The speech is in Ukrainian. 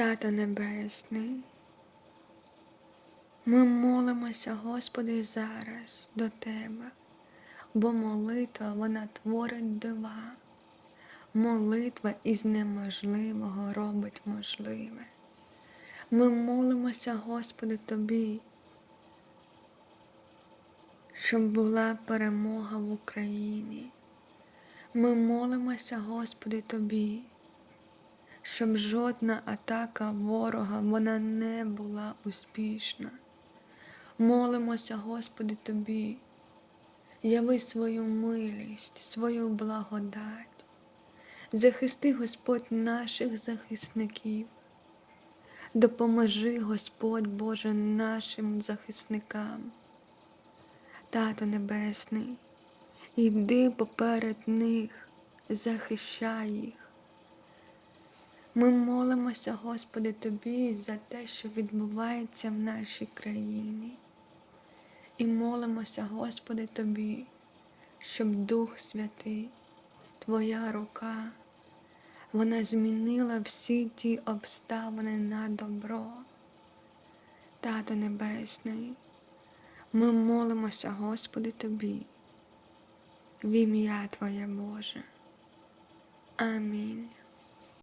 Тато Небесний, ми молимося, Господи, зараз до Тебе, бо молитва вона творить дива. Молитва із неможливого робить можливе. Ми молимося, Господи, Тобі, щоб була перемога в Україні. Ми молимося, Господи, Тобі, щоб жодна атака ворога вона не була успішна. Молимося, Господи, Тобі, яви свою милість, свою благодать. Захисти, Господь, наших захисників. Допоможи, Господь Боже, нашим захисникам. Тато Небесний, йди поперед них, захищай їх. Ми молимося, Господи, Тобі за те, що відбувається в нашій країні. І молимося, Господи, Тобі, щоб Дух Святий, Твоя рука, вона змінила всі ті обставини на добро. Тато Небесний, ми молимося, Господи, Тобі, в ім'я Твоє Боже. Амінь.